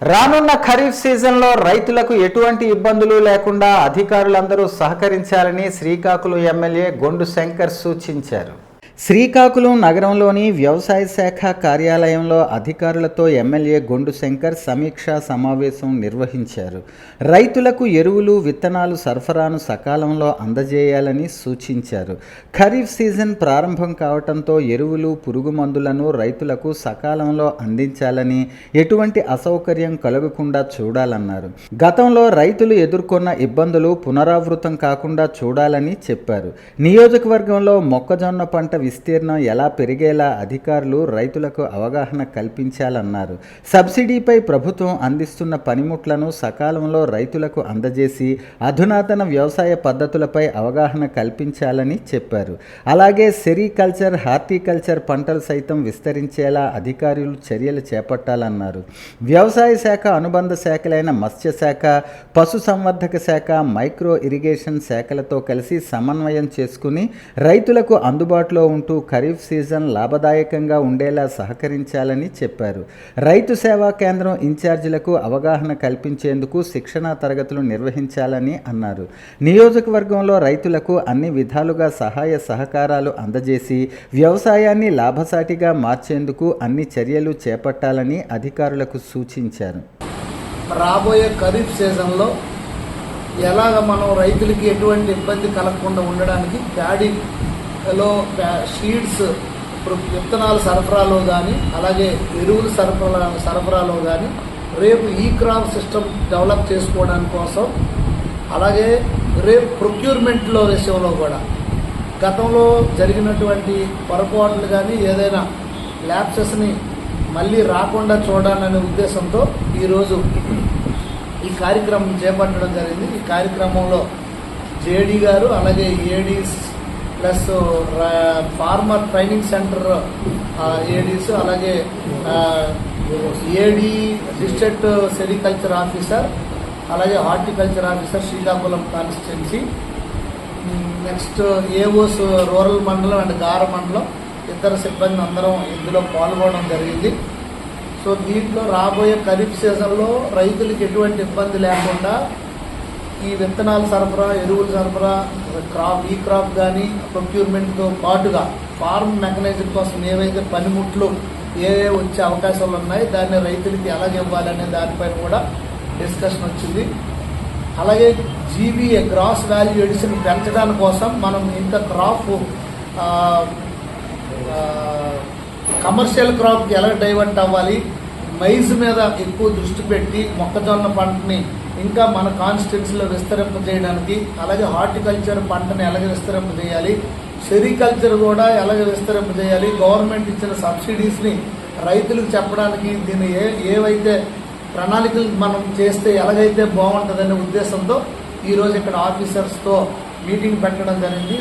రానున్న ఖరీఫ్ సీజన్లో రైతులకు ఎటువంటి ఇబ్బందులు లేకుండా అధికారులందరూ సహకరించాలని శ్రీకాకుళం ఎమ్మెల్యే గొండు శంకర్ సూచించారు. శ్రీకాకుళం నగరంలోని వ్యవసాయ శాఖ కార్యాలయంలో అధికారులతో ఎమ్మెల్యే గొండు శంకర్ సమీక్షా సమావేశం నిర్వహించారు. రైతులకు ఎరువులు విత్తనాలు సరఫరాను సకాలంలో అందజేయాలని సూచించారు. ఖరీఫ్ సీజన్ ప్రారంభం కావడంతో ఎరువులు పురుగు మందులను రైతులకు సకాలంలో అందించాలని ఎటువంటి అసౌకర్యం కలగకుండా చూడాలన్నారు. గతంలో రైతులు ఎదుర్కొన్న ఇబ్బందులు పునరావృతం కాకుండా చూడాలని చెప్పారు. నియోజకవర్గంలో మొక్కజొన్న పంట విస్తీర్ణం ఎలా పెరిగేలా అధికారులు రైతులకు అవగాహన కల్పించాలన్నారు. సబ్సిడీపై ప్రభుత్వం అందిస్తున్న పనిముట్లను సకాలంలో రైతులకు అందజేసి అధునాతన వ్యవసాయ పద్ధతులపై అవగాహన కల్పించాలని చెప్పారు. అలాగే సెరికల్చర్ హార్టికల్చర్ పంటలు సైతం విస్తరించేలా అధికారులు చర్యలు చేపట్టాలన్నారు. వ్యవసాయ శాఖ అనుబంధ శాఖలైన మత్స్య శాఖ పశు సంవర్ధక శాఖ మైక్రో ఇరిగేషన్ శాఖలతో కలిసి సమన్వయం చేసుకుని రైతులకు అందుబాటులో ఉంటూ ఖరీఫ్ సీజన్ లాభదాయకంగా ఉండేలా సహకరించాలని చెప్పారు. రైతు సేవా కేంద్రం ఇన్ఛార్జీలకు అవగాహన కల్పించేందుకు శిక్షణా తరగతులు నిర్వహించాలని అన్నారు. నియోజకవర్గంలో రైతులకు అన్ని విధాలుగా సహాయ సహకారాలు అందజేసి వ్యవసాయాన్ని లాభసాటిగా మార్చేందుకు అన్ని చర్యలు చేపట్టాలని అధికారులకు సూచించారు. రాబోయే ఖరీఫ్ సీజన్లో ఎలాగ మనం రైతులకి ఎటువంటి ఇబ్బంది కలగకుండా ఉండడానికి లో షీడ్స్ ఇప్పుడు విత్తనాల సరఫరాలో కానీ అలాగే ఎరువుల సరఫరా సరఫరాలో కానీ రేపు ఈ క్రాప్ సిస్టమ్ డెవలప్ చేసుకోవడానికి కోసం అలాగే రేపు ప్రొక్యూర్మెంట్లో విషయంలో కూడా. గతంలో జరిగినటువంటి పొరపాట్లు కానీ ఏదైనా ల్యాప్సెస్ని మళ్ళీ రాకుండా చూడాలనే ఉద్దేశంతో ఈరోజు ఈ కార్యక్రమం చేపట్టడం జరిగింది. ఈ కార్యక్రమంలో జేడీ గారు అలాగే ADs plus farmer training centre ADs అలాగే ఏడీ డిస్ట్రిక్ట్ సెరికల్చర్ ఆఫీసర్ అలాగే horticulture officer Srikakulam constituency. Next AOs rural మండలం అండ్ గార మండలం. ఇతర సిబ్బంది అందరం ఇందులో పాల్గొనడం జరిగింది. సో దీంట్లో రాబోయే ఖరీఫ్ సీజన్లో రైతులకు ఎటువంటి ఇబ్బంది లేకుండా ఈ విత్తనాల సరఫరా ఎరువుల సరఫరా క్రాప్ ఈ క్రాప్ కానీ ప్రొక్యూర్మెంట్తో పాటుగా ఫార్మ్ మెకనైజర్ కోసం ఏవైతే పనిముట్లు ఏ వచ్చే అవకాశాలు ఉన్నాయి దాన్ని రైతులకి ఎలా ఇవ్వాలనే దానిపైన కూడా డిస్కషన్ వచ్చింది. అలాగే G V A gross value addition పెంచడాని కోసం మనం ఇంకా క్రాప్ కమర్షియల్ క్రాప్కి ఎలా డైవర్ట్ అవ్వాలి? మైజ్ మీద ఎక్కువ దృష్టి పెట్టి మొక్కజొన్న పంటని ఇంకా మన కాన్స్టిట్యున్సీలో విస్తరింపజేయడానికి అలాగే హార్టికల్చర్ పంటని ఎలాగ విస్తరింపజేయాలి సెరికల్చర్ కూడా ఎలాగ విస్తరింపజేయాలి గవర్నమెంట్ ఇచ్చిన సబ్సిడీస్ని రైతులకు చెప్పడానికి దీన్ని ఏ ఏవైతే ప్రణాళికలు మనం చేస్తే ఎలాగైతే బాగుంటుందనే ఉద్దేశంతో ఈరోజు ఇక్కడ ఆఫీసర్స్తో మీటింగ్ పెట్టడం జరిగింది.